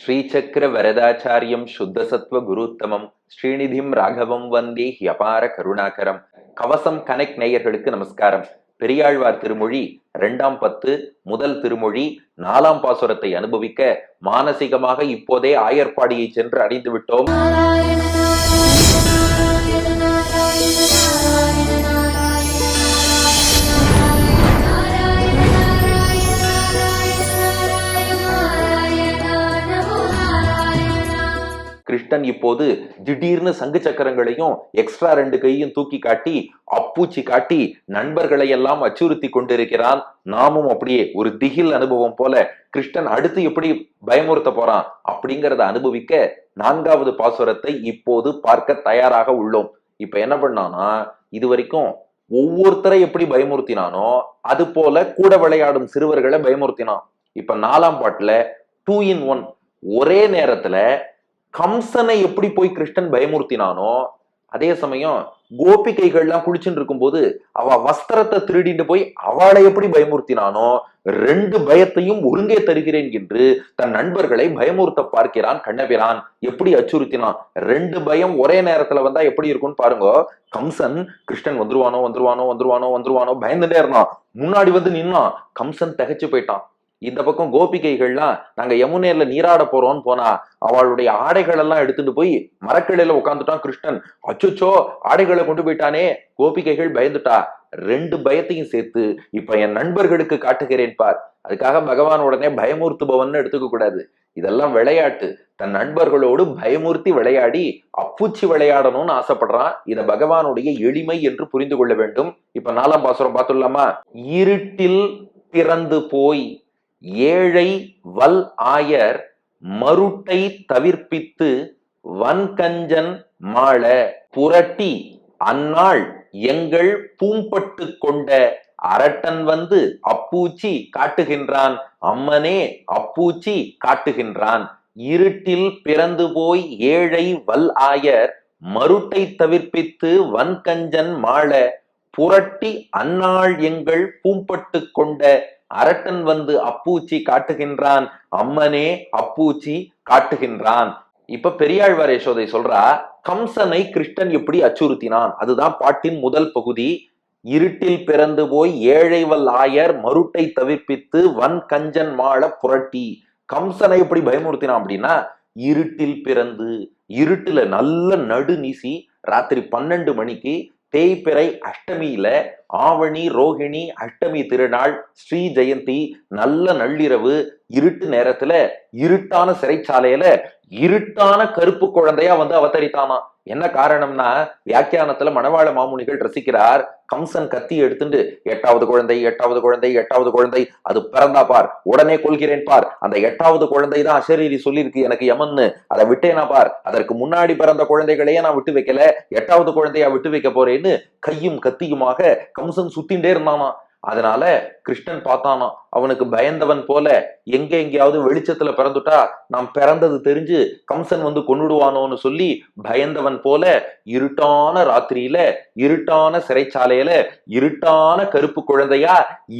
ஸ்ரீசக்கர வரதாச்சாரியம் சுத்தசத்வ குருத்தமம். ஸ்ரீநிதிம் ராகவம் வந்தே ஹியபார கருணாகரம். கவசம் கனெக்ட் நேயர்களுக்கு நமஸ்காரம். பெரியாழ்வார் திருமொழி ரெண்டாம் பத்து முதல் திருமொழி நாலாம் பாசுரத்தை அனுபவிக்க மானசீகமாக இப்போதே ஆயர்பாடியை சென்று அடைந்து விட்டோம் கிருஷ்ணன் இப்போது திடீர்னு சங்கு சக்கரங்களையும் எக்ஸ்ட்ரா ரெண்டு கையும் தூக்கி காட்டி அப்பூச்சி காட்டி நண்பர்களை எல்லாம் அச்சுறுத்தி கொண்டிருக்கிறான். நாமும் அப்படியே ஒரு திகில் அனுபவம் போல கிருஷ்ணன் அடுத்து எப்படி பயமுறுத்த போறான் அப்படிங்கறத அனுபவிக்க நான்காவது பாசுரத்தை இப்போது பார்க்க தயாராக உள்ளோம். இப்ப என்ன பண்ணானா இது வரைக்கும் ஒவ்வொருத்தரை எப்படி பயமுறுத்தினானோ அது போல கூட விளையாடும் சிறுவர்களை பயமுறுத்தினான். இப்ப நாலாம் பாட்டுல டூ இன் ஒன் ஒரே நேரத்துல கம்சனை எப்படி போய் கிருஷ்ணன் பயமுறுத்தினானோ அதே சமயம் கோபிகைகள்லாம் குளிச்சுட்டு இருக்கும்போது அவ வஸ்திரத்தை திருடிட்டு போய் அவளை எப்படி பயமுறுத்தினானோ ரெண்டு பயத்தையும் ஒருங்கே தருகிறேன் என்று தன் நண்பர்களை பயமுறுத்த பார்க்கிறான் கண்ணபிரான். எப்படி அச்சுறுத்தினான்? ரெண்டு பயம் ஒரே நேரத்துல வந்தா எப்படி இருக்கும்னு பாருங்க. கம்சன் கிருஷ்ணன் வந்துருவானோ வந்துருவானோ வந்துருவானோ வந்துருவானோ பயந்துட்டே இருந்தான். முன்னாடி வந்து நின்னான். கம்சன் தகச்சு போயிட்டான். இந்த பக்கம் கோபிகைகள்லாம் நாங்க யமுனேர்ல நீராட போறோம்னு போனா அவளுடைய ஆடைகள் எல்லாம் எடுத்துட்டு போய் மரக்கிளையில உட்காந்துட்டான் கிருஷ்ணன். அச்சுச்சோ ஆடைகளை கொண்டு போயிட்டானே. கோபிகைகள் பயந்துட்டா. ரெண்டு பயத்தையும் சேர்த்து இப்ப என் நண்பர்களுக்கு காட்டுகிறேன் பார். அதுக்காக பகவான் உடனே பயமூர்த்துபவன் எடுத்துக்க கூடாது. இதெல்லாம் விளையாட்டு. தன் நண்பர்களோடு பயமுறுத்தி விளையாடி அப்புச்சி விளையாடணும்னு ஆசைப்படுறான். இத பகவானுடைய எளிமை என்று புரிந்து கொள்ள வேண்டும். இப்ப நாலாம் பாசுரம் பார்த்துடலாமா? இருட்டில் பிறந்து போய் ஏழை வல் ஆயர் மருட்டை தவிர்ப்பித்து வன்கஞ்சன் மாள புரட்டி அந்நாள் எங்கள் பூம்பட்டு கொண்ட அரட்டன் வந்து அப்பூச்சி காட்டுகின்றான். அம்மனே அப்பூச்சி காட்டுகின்றான். இருட்டில் பிறந்து போய் ஏழை வல் ஆயர் மருட்டை தவிர்ப்பித்து வன்கஞ்சன் மாள புரட்டி அந்நாள் எங்கள் பூம்பட்டு கொண்ட அரட்டன் வந்து அப்பூச்சி காட்டுகின்றான். அம்மனே அப்பூச்சி காட்டுகின்றான். இப்ப பெரியாழ்வார் யசோதை சொல்றா கம்சனை கிருஷ்ணன் எப்படி அச்சுறுத்தினான். அதுதான் பாட்டின் முதல் பகுதி. இருட்டில் பிறந்து போய் ஏழைவல் ஆயர் மருட்டை தவிர்ப்பித்து வன் கஞ்சன் மாள புரட்டி. கம்சனை எப்படி பயமுறுத்தினான் அப்படின்னா இருட்டில் பிறந்து இருட்டுல நல்ல நடு நீசி ராத்திரி பன்னெண்டு மணிக்கு தேய்பிறை அஷ்டமியில ஆவணி ரோகிணி அஷ்டமி திருநாள் ஸ்ரீ ஜெயந்தி நல்ல நள்ளிரவு இருட்டு நேரத்துல இருட்டான சிறைச்சாலையில இருட்டான கருப்பு குழந்தையா வந்து அவதரித்தாமா? என்ன காரணம்னா வியாக்கியானத்துல மணவாள மாமுனிகள் ரசிக்கிறார். கம்சன் கத்தி எடுத்துட்டு எட்டாவது குழந்தை எட்டாவது குழந்தை எட்டாவது குழந்தை அது பிறந்தா பார். உடனே கொள்கிறேன் பார். அந்த எட்டாவது குழந்தை தான் அசரீரி சொல்லியிருக்கு எனக்கு யமன்னு. அதை விட்டேனா பார். அதற்கு முன்னாடி பிறந்த குழந்தைகளையே நான் விட்டு வைக்கல. எட்டாவது குழந்தையா விட்டு வைக்க போறேன்னு கையும் கத்தியுமாக கம்சன் சுத்தின்றே இருந்தானா அதனால கிருஷ்ணன் பார்த்தானா அவனுக்கு பயந்தவன் போல எங்க எங்கேயாவது வெளிச்சத்துல பிறந்துட்டா நாம் பிறந்தது தெரிஞ்சு கம்சன் வந்து கொண்டுடுவானோன்னு சொல்லி பயந்தவன் போல இருட்டான ராத்திரியில இருட்டான சிறைச்சாலையில இருட்டான கருப்பு குழந்தையா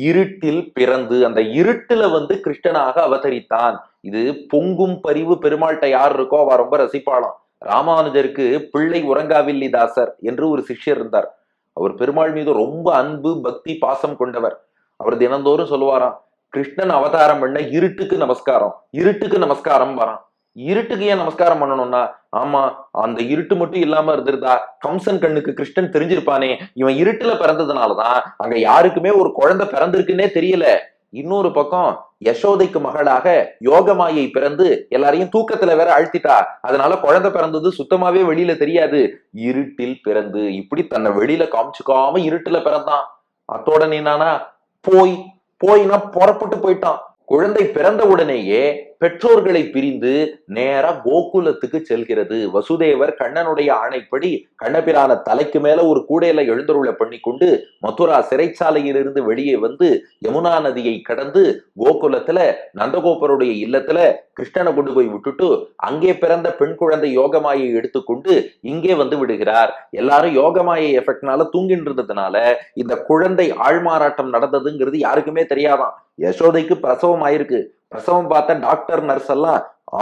இருட்டில் பிறந்து அந்த இருட்டுல வந்து கிருஷ்ணனாக அவதரித்தான். இது பொங்கும் பரிவு பெருமாள்கிட்ட யார் இருக்கோ அவ ரொம்ப ரசிப்பாளாம். ராமானுஜருக்கு பிள்ளை உறங்காவில்லி தாசர் என்று ஒரு சிஷ்யர் இருந்தார். அவர் பெருமாள் மீது ரொம்ப அன்பு பக்தி பாசம் கொண்டவர். அவர் தினந்தோறும் சொல்லுவாராம் கிருஷ்ணன் அவதாரம் பண்ண இருட்டுக்கு நமஸ்காரம் இருட்டுக்கு நமஸ்காரம் வரான். இருட்டுக்கு ஏன் நமஸ்காரம் பண்ணணும்னா ஆமா அந்த இருட்டு மட்டும் இல்லாம இருந்திருந்தா கம்சன் கண்ணுக்கு கிருஷ்ணன் தெரிஞ்சிருப்பானே. இவன் இருட்டுல பிறந்ததுனாலதான் அங்க யாருக்குமே ஒரு குழந்தை பிறந்திருக்குன்னே தெரியல. இன்னொரு பக்கம் யசோதைக்கு மகளாக யோகமாயை பிறந்து எல்லாரையும் தூக்கத்துல வேற அழுத்திட்டா. அதனால குழந்தை பிறந்தது சுத்தமாவே வெளியில தெரியாது. இருட்டில் பிறந்து இப்படி தன்னை வெளியில காமிச்சுக்காம இருட்டுல பிறந்தான். அத்தோட நீனானா போய் போய்னா புறப்பட்டு போயிட்டான். குழந்தை பிறந்த உடனேயே பெற்றோர்களை பிரிந்து நேரா கோகுலத்துக்கு செல்கிறது. வசுதேவர் கண்ணனுடைய ஆணைப்படி கண்ணபிரான தலைக்கு மேல ஒரு கூடையில எழுந்தருள பண்ணி கொண்டு மதுரா சிறைச்சாலையிலிருந்து வெளியே வந்து யமுனா நதியை கடந்து கோகுலத்துல நந்தகோபருடைய இல்லத்துல கிருஷ்ணனை கொண்டு போய் விட்டுட்டு அங்கே பிறந்த பெண் குழந்தை யோகமாயை எடுத்துக்கொண்டு இங்கே வந்து விடுகிறார். எல்லாரும் யோகமாயை எஃபெக்ட்னால தூங்கிட்டு இருந்ததுனால இந்த குழந்தை ஆள்மாறாட்டம் நடந்ததுங்கிறது யாருக்குமே தெரியாதான். யசோதைக்கு பிரசவம் ஆயிருக்கு. பிரசவம் பார்த்த டாக்டர் நர்ஸ் எல்லாம்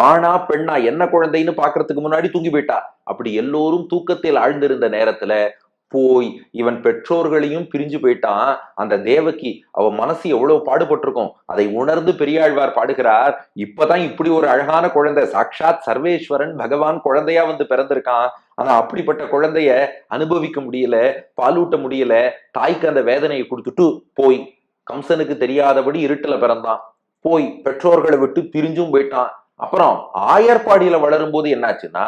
ஆணா பெண்ணா என்ன குழந்தைன்னு பாக்குறதுக்கு முன்னாடி தூங்கி போயிட்டா. அப்படி எல்லோரும் தூக்கத்தில் ஆழ்ந்திருந்த நேரத்துல போய் இவன் பெற்றோர்களையும் பிரிஞ்சு போயிட்டான். அந்த தேவகி அவ மனசு எவ்வளவு பாடுபட்டிருக்கும்? அதை உணர்ந்து பெரியாழ்வார் பாடுகிறார் இப்பதான் இப்படி ஒரு அழகான குழந்தை சாக்ஷாத் சர்வேஸ்வரன் பகவான் குழந்தையா வந்து பிறந்திருக்கான். ஆனா அப்படிப்பட்ட குழந்தைய அனுபவிக்க முடியல பாலூட்ட முடியல தாய்க்கு அந்த வேதனையை கொடுத்துட்டு போய் கம்சனுக்கு தெரியாதபடி இருட்டுல பிறந்தான். போய் பெற்றோர்களை விட்டு பிரிஞ்சும் போயிட்டான். அப்புறம் ஆயர்பாடியில வளரும் போது என்னாச்சுன்னா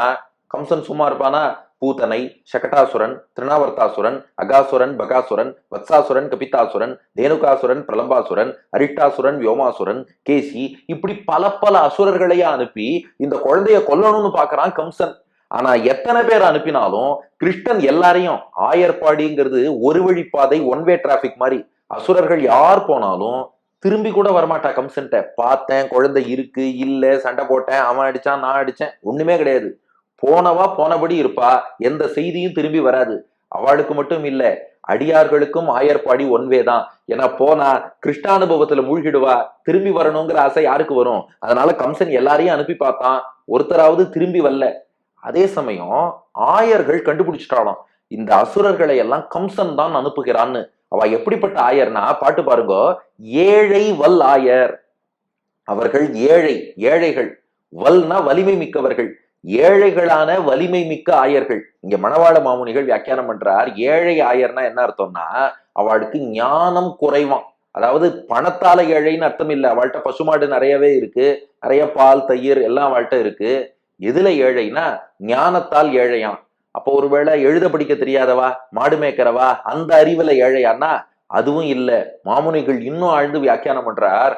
கம்சன் சும்மா இருப்பானா? பூதனை சகடாசுரன் திருணாவர்த்தாசுரன் அகாசுரன் பகாசுரன் வத்சாசுரன் கபிதாசுரன் தேனுகாசுரன் பிரலம்பாசுரன் அரிட்டாசுரன் வியோமாசுரன் கேசி இப்படி பல பல அசுரர்களையே அனுப்பி இந்த குழந்தைய கொல்லணும்னு பாக்குறான் கம்சன். ஆனா எத்தனை பேர் அனுப்பினாலும் கிருஷ்ணன் எல்லாரையும் ஆயர்பாடிங்கிறது ஒரு வழி பாதை ஒன் வே டிராபிக் மாதிரி. அசுரர்கள் யார் போனாலும் திரும்பி கூட வரமாட்டா கம்சன்ட்ட. பார்த்தேன் குழந்தை இருக்கு இல்ல சண்டை போட்டேன் அவன் அடிச்சான் நான் அடிச்சேன் ஒண்ணுமே கிடையாது. போனவா போனபடி இருப்பா எந்த செய்தியும் திரும்பி வராது. அவளுக்கு மட்டும் இல்ல அடியார்களுக்கும் ஆயர்பாடி ஒன்வே தான். ஏன்னா போனா கிருஷ்ணானுபவத்துல மூழ்கிடுவா திரும்பி வரணுங்கிற ஆசை யாருக்கு வரும்? அதனால கம்சன் எல்லாரையும் அனுப்பி பார்த்தான். ஒருத்தராவது திரும்பி வரல. அதே சமயம் ஆயர்கள் கண்டுபிடிச்சிட்டாலும் இந்த அசுரர்களை எல்லாம் கம்சன் தான் அனுப்புகிறான்னு. அவ எப்படிப்பட்ட ஆயர்னா பாட்டு பாருங்க. ஏழை வல் ஆயர். அவர்கள் ஏழை ஏழைகள். வல்னா வலிமை மிக்கவர்கள். ஏழைகளான வலிமை மிக்க ஆயர்கள். இங்க மணவாள மாமுனிகள் வியாக்கியானம் பண்றார். ஏழை ஆயர்னா என்ன அர்த்தம்னா அவளுக்கு ஞானம் குறைவான் அதாவது பணத்தால ஏழைன்னு அர்த்தம் இல்லை. அவள்கிட்ட பசுமாடு நிறையவே இருக்கு. நிறைய பால் தயிர் எல்லாம் அவள்கிட்ட இருக்கு. எதுல ஏழைனா ஞானத்தால் ஏழையாம். அப்போ ஒருவேளை எழுத படிக்க தெரியாதவா மாடு மேய்க்கிறவா அந்த அறிவுல ஏழையான்னா அதுவும் இல்ல. மாமுனிகள் இன்னும் ஆழ்ந்து வியாக்கியானம் பண்றார்.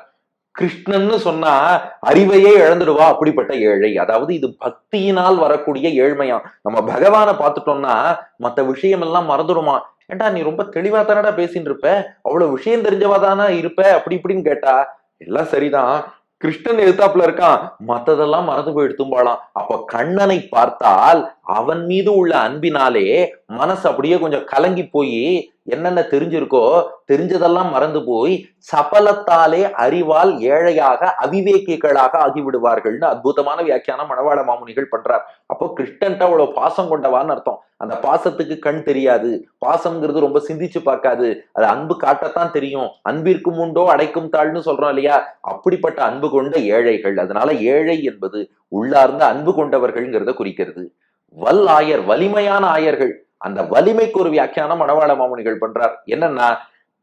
கிருஷ்ணன்னு சொன்னா அறிவையே இழந்துடுவா அப்படிப்பட்ட ஏழை. அதாவது இது பக்தியினால் வரக்கூடிய ஏழ்மையா. நம்ம பகவானை பார்த்துட்டோம்னா மத்த விஷயம் எல்லாம் மறந்துடுமா. ஏண்டா நீ ரொம்ப தெளிவா தானடா பேசின்னு இருப்ப? அவ்வளவு விஷயம் தெரிஞ்சவா தானா இருப்ப? அப்படி இப்படின்னு கேட்டா எல்லாம் சரிதான். கிருஷ்ணன் எழுத்தாப்புல இருக்கான். மத்ததெல்லாம் மறந்து போய் எடுத்தும்பாளாம் அப்ப கண்ணனை பார்த்தால் அவன் மீது உள்ள அன்பினாலே மனசு அப்படியே கொஞ்சம் கலங்கி போய் என்னென்ன தெரிஞ்சிருக்கோ தெரிஞ்சதெல்லாம் மறந்து போய் சபலத்தாலே அறிவால் ஏழையாக அவிவேக்கிகளாக ஆகிவிடுவார்கள்னு அற்புதமான வியாக்கியானம் மணவாள மாமுனிகள் பண்றார். அப்போ கிருஷ்ணன்ட்ட அவ்வளவு பாசம் கொண்டவான்னு அர்த்தம். அந்த பாசத்துக்கு கண் தெரியாது. பாசம்ங்கிறது ரொம்ப சிந்திச்சு பார்க்காது. அது அன்பு காட்டத்தான் தெரியும். அன்பிற்கும் உண்டோ அடைக்கும் தாழ்னு சொல்றோம் இல்லையா? அப்படிப்பட்ட அன்பு கொண்ட ஏழைகள். அதனால ஏழை என்பது உள்ளார்ந்த அன்பு கொண்டவர்கள்ங்கிறத குறிக்கிறது. வல் ஆயர் வலிமையான ஆயர்கள். அந்த வலிமைக்கு ஒரு வியாக்கியானம் மணவாள மாமுனிகள் பண்றார். என்னன்னா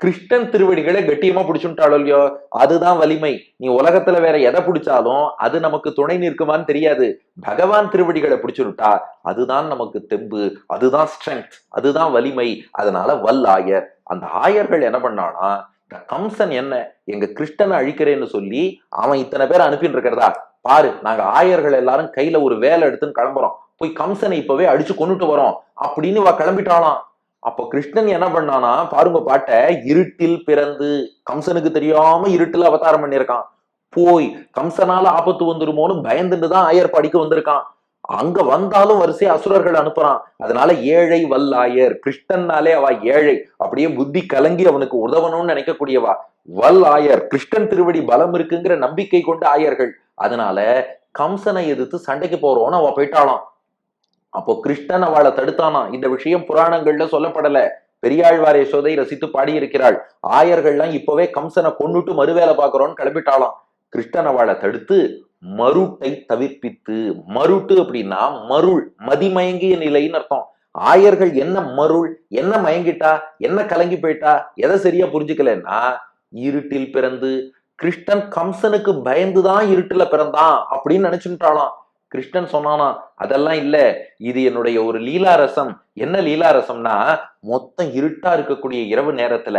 கிருஷ்ணன் திருவடிகளை கட்டியமா பிடிச்சுட்டாளோ இல்லையோ அதுதான் வலிமை. நீ உலகத்துல வேற எதை பிடிச்சாலும் அது நமக்கு துணை நிற்குமான்னு தெரியாது. பகவான் திருவடிகளை பிடிச்சுட்டா அதுதான் நமக்கு தெம்பு அதுதான் ஸ்ட்ரென்த் அதுதான் வலிமை. அதனால வல் ஆயர். அந்த ஆயர்கள் என்ன பண்ணானா இந்த கம்சன் என்ன எங்க கிருஷ்ணனை அழிக்கிறேன்னு சொல்லி அவன் இத்தனை பேர் அனுப்பின்னு இருக்கிறதா பாரு நாங்க ஆயர்கள் எல்லாரும் கையில ஒரு வேலை எடுத்துன்னு கிளம்புறோம். போய் கம்சனை இப்பவே அடிச்சு கொண்டுட்டு வரோம் அப்படின்னு இவ கிளம்பிட்டாளாம். அப்போ கிருஷ்ணன் என்ன பண்ணானா பாருங்க பாட்ட இருட்டில் பிறந்து கம்சனுக்கு தெரியாம இருட்டில் அவதாரம் பண்ணியிருக்கான். போய் கம்சனால ஆபத்து வந்துருமோன்னு பயந்துட்டு தான் ஆயர்பாடிக்கு வந்திருக்கான். அங்க வந்தாலும் வரிசை அசுரர்கள் அனுப்புறான். அதனால ஏழை வல்லாயர் கிருஷ்ணன்னாலே அவ ஏழை. அப்படியே புத்தி கலங்கி அவனுக்கு உதவணும்னு நினைக்கக்கூடியவா. வல் ஆயர் கிருஷ்ணன் திருவடி பலம் இருக்குங்கிற நம்பிக்கை கொண்ட ஆயர்கள். அதனால கம்சனை எதிர்த்து சண்டைக்கு போறோம்னு அவ போயிட்டாளாம். அப்போ கிருஷ்ணன் அவளை தடுத்தானா? இந்த விஷயம் புராணங்கள்ல சொல்லப்படல. பெரியாழ்வார் யசோதை ரசித்து பாடியிருக்கிறாள். ஆயர்கள்லாம் இப்பவே கம்சனை கொன்னுட்டு மறுவேலை பாக்குறோம்னு கிளம்பிட்டாளாம். கிருஷ்ணன் அவளை தடுத்து மருட்டை தவிர்ப்பித்து மருட்டு அப்படின்னா மருள் மதிமயங்கிய நிலைன்னு அர்த்தம். ஆயர்கள் என்ன மருள் என்ன மயங்கிட்டா என்ன கலங்கி போயிட்டா எதை சரியா புரிஞ்சுக்கலன்னா இருட்டில் பிறந்து கிருஷ்ணன் கம்சனுக்கு பயந்துதான் இருட்டுல பிறந்தான் அப்படின்னு நினைச்சுட்டாலாம் கிருஷ்ணன் சொன்னானா? அதெல்லாம் இல்ல. இது என்னுடைய ஒரு லீலாரசம். என்ன லீலாரசம்னா மொத்தம் இருட்டா இருக்கக்கூடிய இரவு நேரத்துல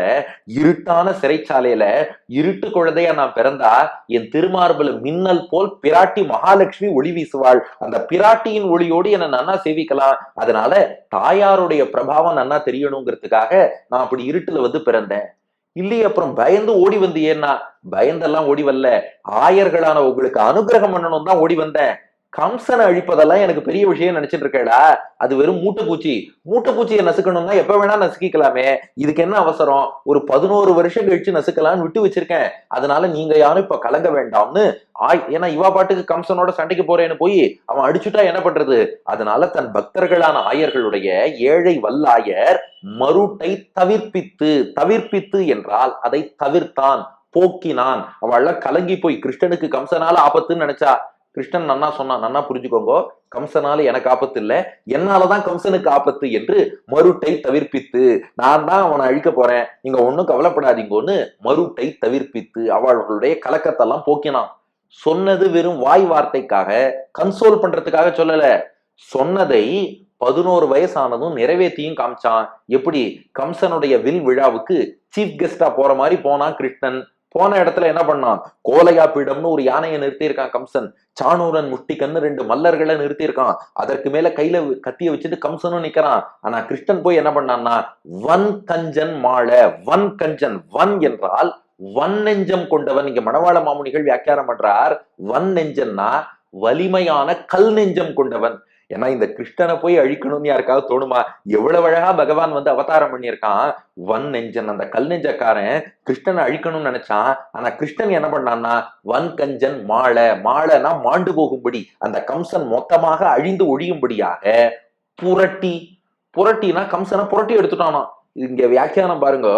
இருட்டான சிறைச்சாலையில இருட்டு குழந்தையா நான் பிறந்தா என் திருமார்பல மின்னல் போல் பிராட்டி மகாலட்சுமி ஒளி வீசுவாள். அந்த பிராட்டியின் ஒளியோடு என்ன நன்னா சேவிக்கலாம். அதனால தாயாருடைய பிரபாவம் நன்னா தெரியணுங்கிறதுக்காக நான் அப்படி இருட்டுல வந்து பிறந்தேன். இல்லையே அப்புறம் பயந்து ஓடி வந்து ஏன்னா பயந்தெல்லாம் ஓடி வரல. ஆயர்களான உங்களுக்கு அனுகிரகம் பண்ணணும் தான் ஓடி வந்தேன். கம்சனை அழிப்பதெல்லாம் எனக்கு பெரிய விஷயம் நினைச்சிட்டு இருக்கேடா. அது வெறும் மூட்டைப்பூச்சி. மூட்டைப்பூச்சியை நசுக்கணும்னா எப்ப வேணா நசுக்கிக்கலாமே. இதுக்கு என்ன அவசரம்? ஒரு பதினோரு வருஷம் கழிச்சு நசுக்கலாம்னு விட்டு வச்சிருக்கேன். அதனால நீங்க யாரும் இப்ப கலங்க வேண்டாம்னு. ஆய் ஏன்னா இவா பாட்டுக்கு கம்சனோட சண்டைக்கு போறேன்னு போய் அவன் அடிச்சுட்டா என்ன பண்றது? அதனால தன் பக்தர்களான ஆயர்களுடைய ஏழை வல்லாயர் மருட்டை தவிர்ப்பித்து தவிர்ப்பித்து என்றால் அதை தவிர்த்தான் போக்கினான். அவள கலங்கி போய் கிருஷ்ணனுக்கு கம்சனால ஆபத்துன்னு நினைச்சா கிருஷ்ணன் நன்னா சொன்னான் நன்னா புரிஞ்சுக்கோங்க. கம்சனால எனக்கு ஆபத்து இல்லை. என்னாலதான் கம்சனுக்கு ஆபத்து என்று மருட்டை தவிர்ப்பித்து நான் தான் அவனை அழிக்க போறேன். நீங்க ஒண்ணும் கவலைப்படாதீங்கன்னு மருட்டை தவிர்ப்பித்து அவர்களுடைய கலக்கத்தெல்லாம் போக்கினான். சொன்னது வெறும் வாய் வார்த்தைக்காக கன்சோல் பண்றதுக்காக சொல்லல. சொன்னதை பதினோரு வயசானதும் நிறைவேற்றியும் காமிச்சான். எப்படி? கம்சனுடைய வில் விழாவுக்கு சீஃப் கெஸ்டா போற மாதிரி போனான் கிருஷ்ணன். போன இடத்துல என்ன பண்ணான்? கோலையா பீடம்னு ஒரு யானையை நிறுத்தியிருக்கான் கம்சன். சாணூரன் கண்ணு ரெண்டு மல்லர்களை நிறுத்தியிருக்கான். அதற்கு மேல கையில கத்திய வச்சுட்டு கம்சனும் நிக்கிறான். ஆனா கிருஷ்ணன் போய் என்ன பண்ணான்னா வன் கஞ்சன் மாலை வன் கஞ்சன் வன் என்றால் வன் நெஞ்சம் கொண்டவன் இங்க மணவாள மாமுனிகள் வியாக்கியானம் பண்றார். வன் நெஞ்சன்னா வலிமையான கல் நெஞ்சம் கொண்டவன். ஏன்னா இந்த கிருஷ்ணனை போய் அழிக்கணும்னு யாருக்காவது தோணுமா? எவ்வளவு அழகா பகவான் வந்து அவதாரம் பண்ணியிருக்கான். வன் நெஞ்சன் அந்த கல் நெஞ்சக்காரன் கிருஷ்ணனை அழிக்கணும்னு நினைச்சான். ஆனா கிருஷ்ணன் என்ன பண்ணான்னா வன் கஞ்சன் மாலை மாலைனா மாண்டு போகும்படி அந்த கம்சன் மொத்தமாக அழிந்து ஒழியும்படியாக புரட்டி புரட்டினா கம்சனை புரட்டி எடுத்துட்டானாம். இங்க வியாக்கியானம் பாருங்க.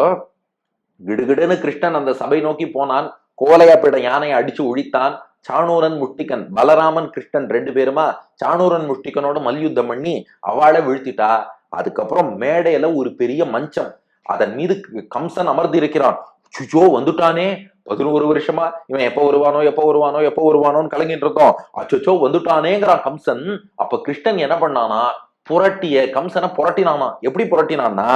கிடுகிடுன்னு கிருஷ்ணன் அந்த சபை நோக்கி போனான். கோலையா பிட யானையை அடிச்சு ஒழித்தான். சாணூரன் முஷ்டிகன் பலராமன் கிருஷ்ணன் ரெண்டு பேருமா? சாணூரன் முஷ்டிகனோட மல்யுத்தம் பண்ணி அவளை வீழ்த்திட்டா? அதுக்கப்புறம் மேடையில ஒரு பெரிய மஞ்சம். அதன் மீது கம்சன் அமர்ந்து இருக்கிறான் சுஜோ வந்துட்டானே. பதினோரு வருஷமா? இவன் எப்ப வருவானோ எப்ப வருவானோ எப்ப வருவானோன்னு கலங்கிட்டு இருக்கோம். அச்சோ வந்துட்டானேங்கிறான் கம்சன். அப்ப கிருஷ்ணன் என்ன பண்ணானா புரட்டிய கம்சனை புரட்டினானா? எப்படி புரட்டினான்னா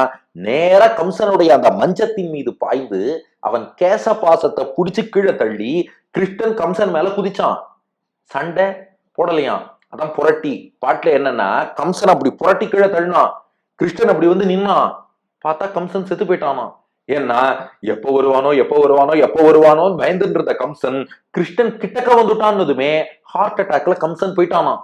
நேர கம்சனுடைய அந்த மஞ்சத்தின் மீது பாய்ந்து அவன் கேச பாசத்தை புடிச்சு கீழே தள்ளி கிருஷ்ணன் கம்சன் மேல குதிச்சான். சண்டை போடலையாம் அதான் புரட்டி. பாட்டுல என்னன்னா கம்சன் அப்படி புரட்டி கீழே தள்ளினான். கிருஷ்ணன் அப்படி வந்து நின்னான். பார்த்தா கம்சன் செத்து போயிட்டானா? ஏன்னா எப்ப வருவானோ எப்ப வருவானோ எப்ப வருவானோ பயந்துட்டு கம்சன் கிருஷ்ணன் கிட்டக்க வந்துட்டான்னதுமே ஹார்ட் அட்டாக்ல கம்சன் போயிட்டானா?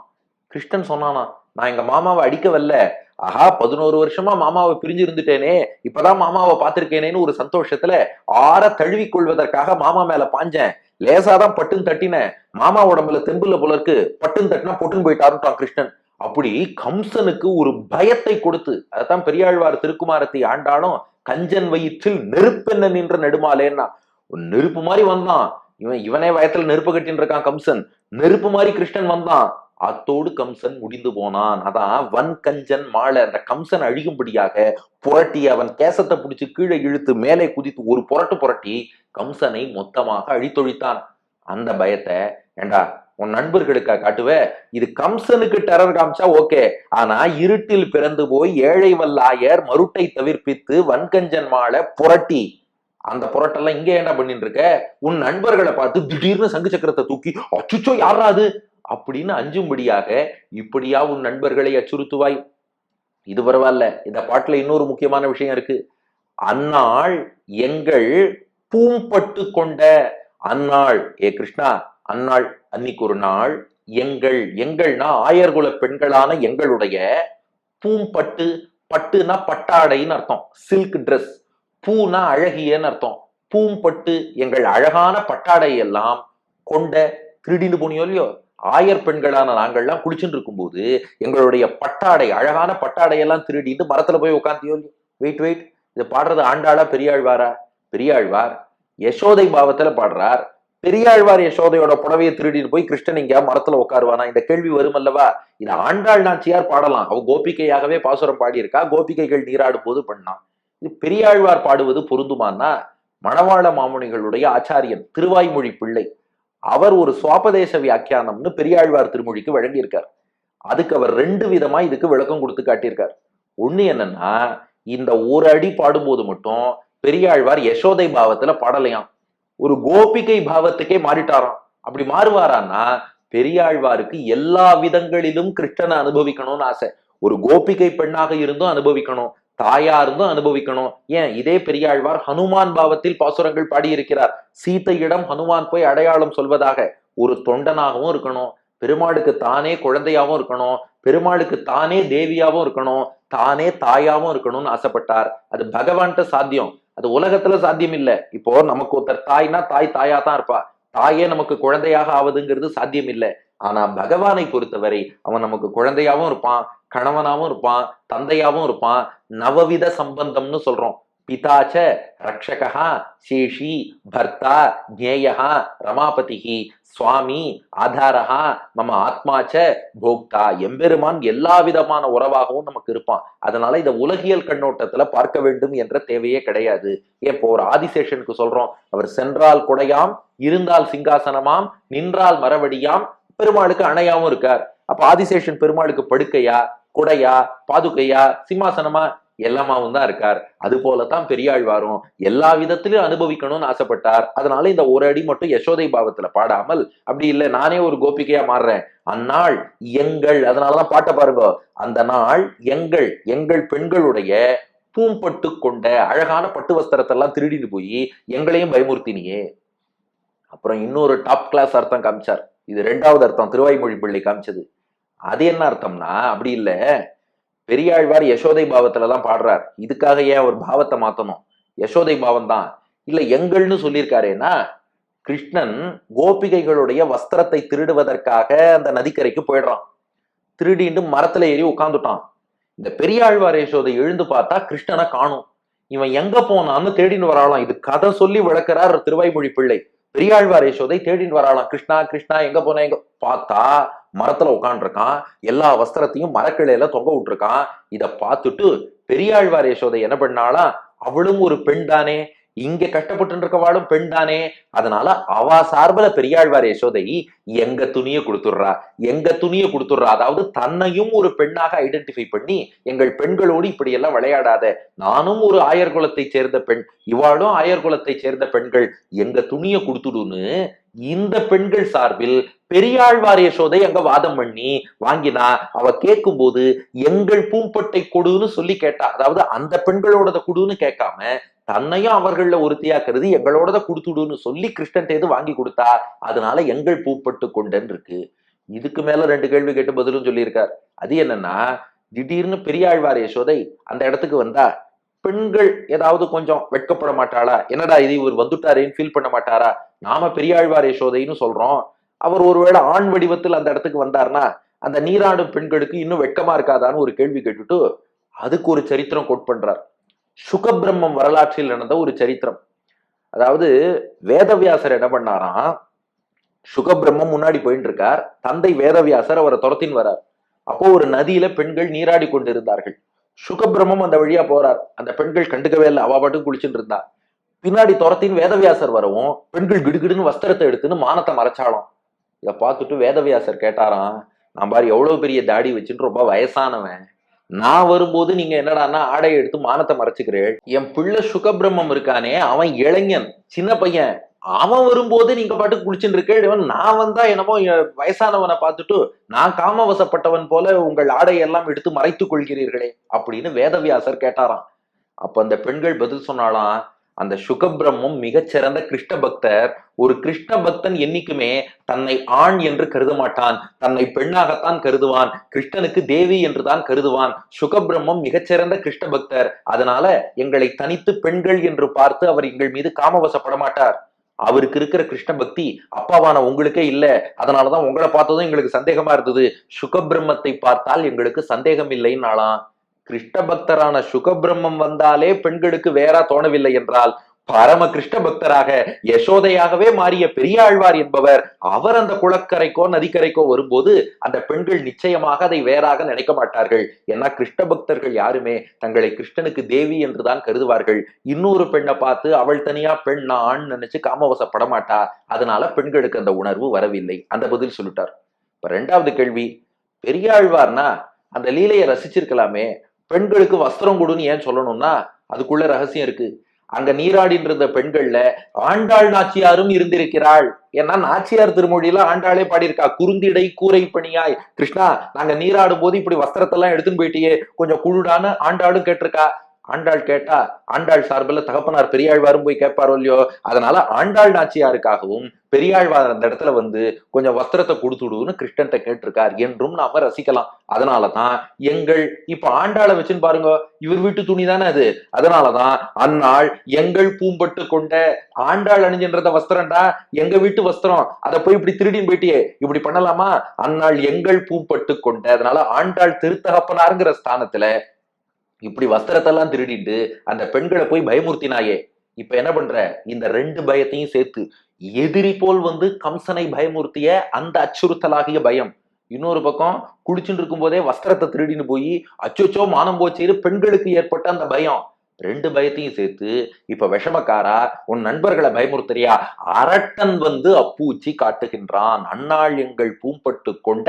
கிருஷ்ணன் சொன்னானா நான் எங்க மாமாவை அடிக்க வரல. ஆஹா பதினோரு வருஷமா மாமாவை பிரிஞ்சு இருந்துட்டேனே இப்பதான் மாமாவை பார்த்திருக்கேனேன்னு ஒரு சந்தோஷத்துல ஆற தழுவி கொள்வதற்காக மாமா மேல பாஞ்சேன். லேசாதான் பட்டுன்னு தட்டினேன். மாமா உடம்புல தெம்புல புலருக்கு பட்டுன்னு தட்டினா பொட்டுன்னு போயிட்டாருட்டான் கிருஷ்ணன். அப்படி கம்சனுக்கு ஒரு பயத்தை கொடுத்து அதைத்தான் பெரியாழ்வார் திருக்குமாரத்தை ஆண்டாலும் கஞ்சன் வயிற்றில் நெருப்பென்ன நின்ற நெடுமாலேன்னா நெருப்பு மாதிரி வந்தான். இவன் இவனே வயத்துல நெருப்பு கட்டின்னு இருக்கான் கம்சன். நெருப்பு மாதிரி கிருஷ்ணன் வந்தான். அத்தோடு கம்சன் முடிந்து போனான். அதான் வன் கஞ்சன் மாலை. அந்த கம்சன் அழியும்படியாக புரட்டி அவன் கேசத்தை பிடிச்சு கீழே இழுத்து மேலே குதித்து ஒரு புரட்டு புரட்டி கம்சனை மொத்தமாக அழித்தொழித்தான். அந்த பயத்தை ஏண்டா உன் நண்பர்களுக்கா காட்டுவ? இது கம்சனுக்கு டெரர் காமிச்சா ஓகே. ஆனா இருட்டில் பிறந்து போய் ஏழை வல்லாயர் மருட்டை தவிர்ப்பித்து வன்கஞ்சன் மாலை புரட்டி அந்த புரட்டெல்லாம் இங்கே என்ன பண்ணிட்டு இருக்க உன் நண்பர்களை பார்த்து திடீர்னு சங்கு சக்கரத்தை தூக்கி அச்சுச்சோ யாரா அது? அப்படின்னு அஞ்சும்படியாக இப்படியா உன் நண்பர்களை அச்சுறுத்துவாய்? இது பரவாயில்ல. இந்த பாட்டுல இன்னொரு முக்கியமான விஷயம் இருக்கு. அந்நாள் எங்கள் பூம்பட்டு கொண்ட அந்நாள். ஏ கிருஷ்ணா அந்நாள் அன்னைக்கு ஒரு நாள் எங்கள் எங்கள்னா ஆயர்குல பெண்களான எங்களுடைய பூம்பட்டு பட்டுனா பட்டாடைன்னு அர்த்தம். Silk dress. பூனா அழகியன்னு அர்த்தம். பூம்பட்டு எங்கள் அழகான பட்டாடை எல்லாம் கொண்ட திருடின்னு போனியோ இல்லையோ? ஆயர் பெண்களான நாங்கள்லாம் குளிச்சுட்டு இருக்கும்போது எங்களுடைய பட்டாடை அழகான பட்டாடை எல்லாம் திருடிட்டு மரத்துல போய் உட்காந்தியோ இல்லையோ? வெயிட் வெயிட் இது பாடுறது ஆண்டாளா பெரியாழ்வாரா? பெரியாழ்வார் யசோதை பாவத்துல பாடுறார். பெரியாழ்வார் யசோதையோட புடவையை திருடிட்டு போய் கிருஷ்ணன் இங்க மரத்துல உட்காருவானா? இந்த கேள்வி வரும் அல்லவா? இது ஆண்டாள் நாச்சியார் பாடலாம். அவ கோபிக்கையாகவே பாசுரம் பாடியிருக்கா. கோபிகைகள் நீராடும் போது பண்ணான். இது பெரியாழ்வார் பாடுவது பொருந்துமானா மணவாள மாமுனிகளுடைய ஆச்சாரியன் திருவாய்மொழி பிள்ளை. அவர் ஒரு சுவாபதேச வியாக்கியானம்னு பெரியாழ்வார் திருமொழிக்கு வழங்கியிருக்கார். அதுக்கு அவர் ரெண்டு விதமா இதுக்கு விளக்கம் கொடுத்து காட்டியிருக்கார். ஒண்ணு என்னன்னா இந்த ஒரு அடி பாடும்போது மட்டும் பெரியாழ்வார் யசோதை பாவத்துல பாடலையாம். ஒரு கோபிகை பாவத்துக்கே மாறிட்டாராம். அப்படி மாறுவாரான்னா பெரியாழ்வாருக்கு எல்லா விதங்களிலும் கிருஷ்ணனை அனுபவிக்கணும்னு ஆசை. ஒரு கோபிகை பெண்ணாக இருந்தும் அனுபவிக்கணும். தாயா இருந்தும் அனுபவிக்கணும். ஏன்? இதே பெரியாழ்வார் ஹனுமான் பாவத்தில் பாசுரங்கள் பாடியிருக்கிறார். சீத்தையிடம் ஹனுமான் போய் அடையாளம் சொல்வதாக ஒரு தொண்டனாகவும் இருக்கணும். பெருமாளுக்கு தானே குழந்தையாவும் இருக்கணும். பெருமாளுக்கு தானே தேவியாவும் இருக்கணும். தானே தாயாவும் இருக்கணும்னு ஆசைப்பட்டார். அது பகவான்கிட்ட சாத்தியம். அது உலகத்துல சாத்தியம் இல்ல. இப்போ நமக்கு ஒருத்தர் தாய்னா தாய் தாயா தான் இருப்பா. தாயே நமக்கு குழந்தையாக ஆவதுங்கிறது சாத்தியம் இல்லை. ஆனா பகவானை பொறுத்தவரை அவன் நமக்கு குழந்தையாவும் இருப்பான். கணவனாகவும் இருப்பான் தந்தையாகவும் இருப்பான். நவவித சம்பந்தம்னு சொல்றோம். பிதாச்ச ரக்ஷகா சேஷி பர்த்தா ஜேயா ரமாபதிகி சுவாமி ஆதாரஹா மம ஆத்மாச்ச போக்தா எம்பெருமான் எல்லா விதமான உறவாகவும் நமக்கு இருப்பான். அதனால இதை உலகியல் கண்ணோட்டத்துல பார்க்க வேண்டும் என்ற தேவையே கிடையாது. ஏன் இப்போ ஒரு ஆதிசேஷனுக்கு சொல்றோம் அவர் சென்றால் குடையாம் இருந்தால் சிங்காசனமாம் நின்றால் மரவடியாம் பெருமாளுக்கு அணையாவும் இருக்கார். அப்ப ஆதிசேஷன் பெருமாளுக்கு படுக்கையா? குடையா பாதுகையா சிம்மாசனமா எல்லாமாவும் தான் இருக்கார். அது போலதான் பெரியாழ்வாரும் எல்லா விதத்திலும் அனுபவிக்கணும்னு ஆசைப்பட்டார். அதனால இந்த ஒரு அடி மட்டும் யசோதை பாவத்துல பாடாமல் அப்படி இல்லை நானே ஒரு கோபிகையா மாறுறேன். அந்நாள் எங்கள் அதனாலதான் பாட்டை பாருங்க. அந்த நாள் எங்கள் எங்கள் பெண்களுடைய பூம்பட்டு கொண்ட அழகான பட்டு வஸ்திரத்தை எல்லாம் திருடிட்டு போய் எங்களையும் பயமுறுத்தினியே. அப்புறம் இன்னொரு டாப் கிளாஸ் அர்த்தம் காமிச்சார். இது ரெண்டாவது அர்த்தம் திருவாய்மொழி பிள்ளை காமிச்சது. அது என்ன அர்த்தம்னா அப்படி இல்ல. பெரியாழ்வார் யசோதை பாவத்துல தான் பாடுறார். இதுக்காக ஏன் அவர் பாவத்தை மாத்தணும்? யசோதை பாவம் தான் இல்ல எங்கள்னு சொல்லியிருக்காருன்னா கிருஷ்ணன் கோபிகைகளுடைய வஸ்திரத்தை திருடுவதற்காக அந்த நதிக்கரைக்கு போயிடுறான். திருடிண்டு மரத்துல ஏறி உட்காந்துட்டான் இந்த பெரியாழ்வார் யசோதை எழுந்து பார்த்தா கிருஷ்ணனை காணும். இவன் எங்க போனான்னு தேடின்னு வராளாம். இது கதை சொல்லி விளக்குறார் திருவாய்மொழி பிள்ளை. பெரியாழ்வார் யசோதை தேடின்னு வராளாம். கிருஷ்ணா கிருஷ்ணா எங்க போன? எங்க பார்த்தா மரத்துல உட்காந்துருக்கான் எல்லா வஸ்திரத்தையும் மரக்கிளையில தொங்க விட்டுருக்கான். இத பார்த்துட்டு பெரியாழ்வார் யசோதை என்ன பண்ணாலாம் அவளும் ஒரு பெண் தானே இங்க கஷ்டப்பட்டு இருக்கவாளும் பெண் தானே. அதனால அவ சார்பில் பெரியாழ்வார் யசோதை எங்க துணியை கொடுத்துடுறா எங்க துணியை கொடுத்துடுறா. அதாவது தன்னையும் ஒரு பெண்ணாக ஐடென்டிஃபை பண்ணி எங்கள் பெண்களோடு இப்படி எல்லாம் விளையாடாத. நானும் ஒரு ஆயர் குலத்தை சேர்ந்த பெண் இவாளும் ஆயர் குலத்தை சேர்ந்த பெண்கள். எங்க துணியை கொடுத்துடுன்னு இந்த பெண்கள் சார்பில் பெரியாழ்வார் யசோதை அங்க வாதம் பண்ணி வாங்கினா அவ கேட்கும் போது எங்கள் பூம்பட்டை கொடுன்னு சொல்லி கேட்டா. அதாவது அந்த பெண்களோடத கொடுன்னு கேட்காம தன்னையும் அவர்கள்ல ஒருத்தியா கருதி எங்களோடத கொடுத்துடுன்னு சொல்லி கிருஷ்ணன் தேது வாங்கி கொடுத்தா அதனால எங்கள் பூப்பட்டு கொண்டேன் இருக்கு இதுக்கு மேல ரெண்டு கேள்வி கேட்டு பதிலும் சொல்லியிருக்கார். அது என்னன்னா திடீர்னு பெரியாழ்வார் யசோதை அந்த இடத்துக்கு வந்தா பெண்கள் ஏதாவது கொஞ்சம் வெட்கப்பட மாட்டாளா? என்னடா இது இவர் வந்துட்டாரேன்னு ஃபீல் பண்ண மாட்டாரா? நாம பெரியாழ்வார் யசோதைன்னு சொல்றோம். அவர் ஒருவேளை ஆண் வடிவத்தில் அந்த இடத்துக்கு வந்தார்னா அந்த நீராடும் பெண்களுக்கு இன்னும் வெட்கமா இருக்காதான்னு ஒரு கேள்வி கேட்டுட்டு அதுக்கு ஒரு சரித்திரம் கோட் பண்றார். சுகபிரம்மம் வரலாற்றில் நடந்த ஒரு சரித்திரம். அதாவது வேதவியாசர் என்ன பண்ணாராம் சுகபிரம்மம் முன்னாடி போயிட்டு இருக்கார் தந்தை வேதவியாசர் அவரை துரத்தின் வரார். அப்போ ஒரு நதியில பெண்கள் நீராடி கொண்டிருந்தார்கள். சுகபிரம்மம் அந்த வழியா போறார். அந்த பெண்கள் கண்டுக்கவே இல்லை அவ பாட்டுக்கு குளிச்சுட்டு இருந்தா. பின்னாடி துரத்தின் வேதவியாசர் வரவும் பெண்கள் கிடுகிடுன்னு வஸ்திரத்தை எடுத்துன்னு மானத்தை மறைச்சாலும் இதை பார்த்துட்டு வேதவியாசர் கேட்டாராம் நான் பாரு எவ்வளவு பெரிய தாடி வச்சுட்டு ரொம்ப வயசானவன். நான் வரும்போது நீங்க என்னடான்னா ஆடையை எடுத்து மானத்தை மறைச்சுக்கிறேன் என் பிள்ளை சுகபிரம்மம் இருக்கானே அவன் இளைஞன் சின்ன பையன். அவன் வரும்போது நீங்க பாட்டுக்கு குளிச்சுட்டு இருக்கேன் நான் வந்தா என்னமோ வயசானவனை பார்த்துட்டு நான் காமவசப்பட்டவன் போல உங்கள் ஆடையெல்லாம் எடுத்து மறைத்துக் கொள்கிறீர்களே அப்படின்னு வேதவியாசர் கேட்டாராம். அப்ப அந்த பெண்கள் பதில் சொன்னாலாம் அந்த சுகபிரம்மம் மிகச்சிறந்த கிருஷ்ண பக்தர். ஒரு கிருஷ்ண பக்தன் என்னைக்குமே தன்னை ஆண் என்று கருத மாட்டான் தன்னை பெண்ணாகத்தான் கருதுவான். கிருஷ்ணனுக்கு தேவி என்றுதான் கருதுவான். சுகபிரம்மம் மிகச்சிறந்த கிருஷ்ண பக்தர். அதனால எங்களை தனித்து பெண்கள் என்று பார்த்து அவர் எங்கள் மீது காமவசப்பட மாட்டார். அவருக்கு இருக்கிற கிருஷ்ண பக்தி அப்பாவான உங்களுக்கே இல்ல. அதனாலதான் உங்களை பார்த்ததும் எங்களுக்கு சந்தேகமா இருந்தது. சுகபிரம்மத்தை பார்த்தால் எங்களுக்கு சந்தேகம் இல்லைன்னாலாம் கிருஷ்ண பக்தரான சுகபிரம்மம் வந்தாலே பெண்களுக்கு வேறா தோணவில்லை என்றால் பரம கிருஷ்ண பக்தராக யசோதையாகவே மாறிய பெரியாழ்வார் என்பவர் அவர் அந்த குளக்கரைக்கோ நதிக்கரைக்கோ வரும்போது அந்த பெண்கள் நிச்சயமாக அதை வேறாக நினைக்க மாட்டார்கள். ஏன்னா கிருஷ்ண பக்தர்கள் யாருமே தங்களை கிருஷ்ணனுக்கு தேவி என்றுதான் கருதுவார்கள். இன்னொரு பெண்ணை பார்த்து அவள் தனியா பெண் நான் ஆண் நினைச்சு காமவசப்பட மாட்டா. அதனால பெண்களுக்கு அந்த உணர்வு வரவில்லை. அந்த பதில் சொல்லிட்டார். இப்ப ரெண்டாவது கேள்வி பெரியாழ்வார்னா அந்த லீலையை ரசிச்சிருக்கலாமே பெண்களுக்கு வஸ்திரம் கொடுன்னு ஏன் சொல்லணும்னா அதுக்குள்ள ரகசியம் இருக்கு. அங்க நீராடின்னு இருந்த பெண்கள்ல ஆண்டாள் நாச்சியாரும் இருந்திருக்கிறாள். ஏன்னா நாச்சியார் திருமொழியில ஆண்டாளே பாடியிருக்கா. குறுந்திடை கூரை பணியாய் கிருஷ்ணா நாங்க நீராடும் போது இப்படி வஸ்திரத்தெல்லாம் எடுத்துன்னு போயிட்டியே கொஞ்சம் குழுடான்னு ஆண்டாளும் கேட்டிருக்கா. ஆண்டாள் கேட்டா ஆண்டாள் சார்பில் தகப்பனார் பெரியாழ்வாரும் போய் கேட்பாரோ இல்லையோ? அதனால ஆண்டாள் நாச்சியாருக்காகவும் பெரியாழ்வார் அந்த இடத்துல வந்து கொஞ்சம் வஸ்திரத்தை கொடுத்துடுன்னு கிருஷ்ணன்ட்ட கேட்டிருக்கார். என்றும் நாம ரசிக்கலாம். அதனாலதான் எங்கள் இப்ப ஆண்டாளை வச்சுன்னு பாருங்க இவர் வீட்டு துணி தானே அது. அதனாலதான் அந்நாள் எங்கள் பூம்பட்டு கொண்ட ஆண்டாள் அணிஞ்சின்றத வஸ்திரம்டா எங்க வீட்டு வஸ்திரம். அதை போய் இப்படி திருடின்னு போயிட்டியே. இப்படி பண்ணலாமா? அந்நாள் எங்கள் பூம்பட்டு கொண்ட அதனால ஆண்டாள் திருத்தகப்பனாருங்கிற ஸ்தானத்துல இப்படி வஸ்திரத்தை எல்லாம் திருடிட்டு அந்த பெண்களை போய் பயமுறுத்தினாயே. இப்ப என்ன பண்ற? இந்த ரெண்டு பயத்தையும் சேர்த்து எதிரி போல் வந்து கம்சனை பயமுறுத்திய அந்த அச்சுறுத்தலாகிய பயம். இன்னொரு பக்கம் குளிச்சுட்டு இருக்கும் போதே வஸ்திரத்தை திருடின்னு போய் அச்சோச்சோ மானம் போச்சு பெண்களுக்கு ஏற்பட்ட அந்த பயம். ரெண்டு பயத்தையும் சேர்த்து இப்ப விஷமக்காரா உன் நண்பர்களை பயமுறுத்துறியா? அரட்டன் வந்து அப்பூச்சி காட்டுகின்றான். அண்ணாள் எங்கள் பூம்பட்டு கொண்ட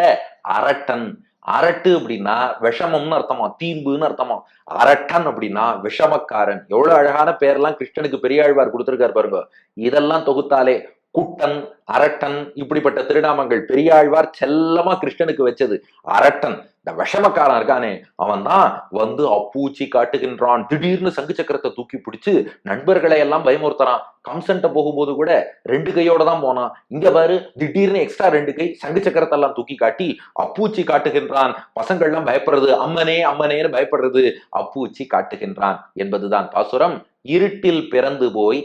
அரட்டன். அரட்டு அப்படின்னா விஷமம்னு அர்த்தமா தீம்புன்னு அர்த்தமா. அரட்டன் அப்படின்னா விஷமக்காரன். எவ்வளவு அழகான பேர்லாம் கிருஷ்ணனுக்கு பெரியாழ்வார் கொடுத்திருக்காரு பாருங்க. இதெல்லாம் தொகுத்தாலே குட்டன் அரட்டன் இப்படிப்பட்ட திருநாமங்கள் பெரியாழ்வார் செல்லமா கிருஷ்ணனுக்கு வச்சது. அரட்டன் இந்த விஷமக்காரன் இருக்கானே அவன் தான் வந்து அப்பூச்சி காட்டுகின்றான். திடீர்னு சங்கு சக்கரத்தை தூக்கி பிடிச்சு நண்பர்களை எல்லாம் பயமுறுத்துறான். கம்சன்ட்ட போகும்போது கூட ரெண்டு கையோட தான் போனான். இங்க பாரு திடீர்னு எக்ஸ்ட்ரா ரெண்டு கை சங்கு சக்கரத்தை எல்லாம் தூக்கி காட்டி அப்பூச்சி காட்டுகின்றான். பசங்கள்லாம் பயப்படுறது அம்மனே அம்மனேன்னு பயப்படுறது அப்பூச்சி காட்டுகின்றான் என்பதுதான் பாசுரம். இருட்டில் பிறந்து போய்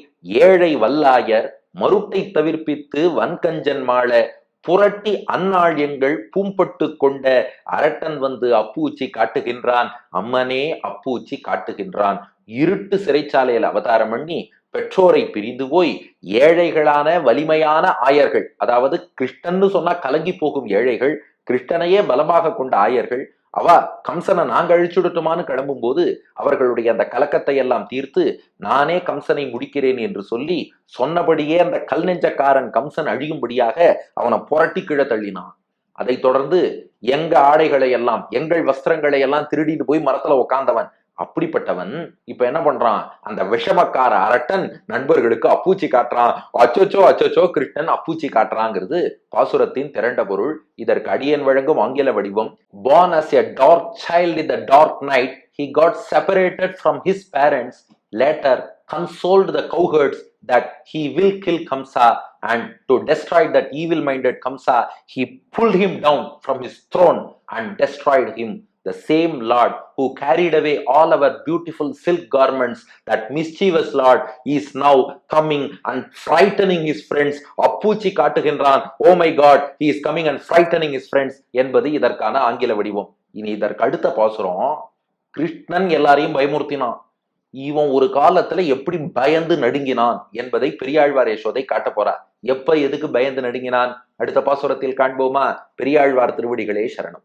ஏழை வல்லாயர் மருட்டை தவிர்ப்பித்து வன்கஞ்சன் மாள புரட்டி அந்நாள் எங்கள் பூம்பட்டு கொண்ட அரட்டன் வந்து அப்பூச்சி காட்டுகின்றான். அம்மனே அப்பூச்சி காட்டுகின்றான். இருட்டு சிறைச்சாலையில் அவதாரம் பண்ணி பெற்றோரை பிரிந்து போய் ஏழைகளான வலிமையான ஆயர்கள் அதாவது கிருஷ்ணன்னு சொன்னா கலங்கி போகும் ஏழைகள் கிருஷ்ணனையே பலமாக கொண்ட ஆயர்கள் அவா கம்சனை நாங்க அழிச்சுடட்டுமான்னு கிளம்பும்போது அவர்களுடைய அந்த கலக்கத்தை எல்லாம் தீர்த்து நானே கம்சனை முடிக்கிறேன் என்று சொல்லி சொன்னபடியே அந்த கல் நெஞ்சக்காரன் கம்சன் அழியும்படியாக அவனை புரட்டி கீழே தள்ளினான். அதை தொடர்ந்து எங்க ஆடைகளை எல்லாம் எங்கள் வஸ்திரங்களை எல்லாம் திருடிட்டு போய் மரத்துல உக்காந்தவன். அப்படிப்பட்டவன் இப்ப என்ன பண்றான் அந்த விஷமக்கார அரட்டன் நண்பர்களுக்கு அப்பூச்சி காட்டுறான் அச்சோச்சோ அச்சோச்சோ கிருஷ்ணன் அப்பூச்சி காட்டுறாங்கிறது பாசுரத்தின் திரண்ட பொருள் இதற்கு அடியன் வழங்கும் ஆங்கில வடிவம் born as a dark child in the dark night he got separated from his parents later consoled the cowherds that he will kill Kamsa and to destroyed that evil minded Kamsa he pull him down from his throne and destroyed him the same Lord who carried away all our beautiful silk garments, that mischievous Lord is now coming and frightening his friends. அப்பூச்சி காட்டுகின்றான் ஓ my God he is coming and frightening his friends என்பது இதற்கான ஆங்கில வடிவம். இனி இதற்கு அடுத்த பாசுரம் கிருஷ்ணன் எல்லாரையும் பயமுறுத்தினான். இவன் ஒரு காலத்துல எப்படி பயந்து நடுங்கினான் என்பதை பெரியாழ்வார் யசோதை காட்ட போறார். எப்ப எதுக்கு பயந்து நடுங்கினான்? அடுத்த பாசுரத்தில் காண்போமா? பெரியாழ்வார் திருவடிகளே சரணம்.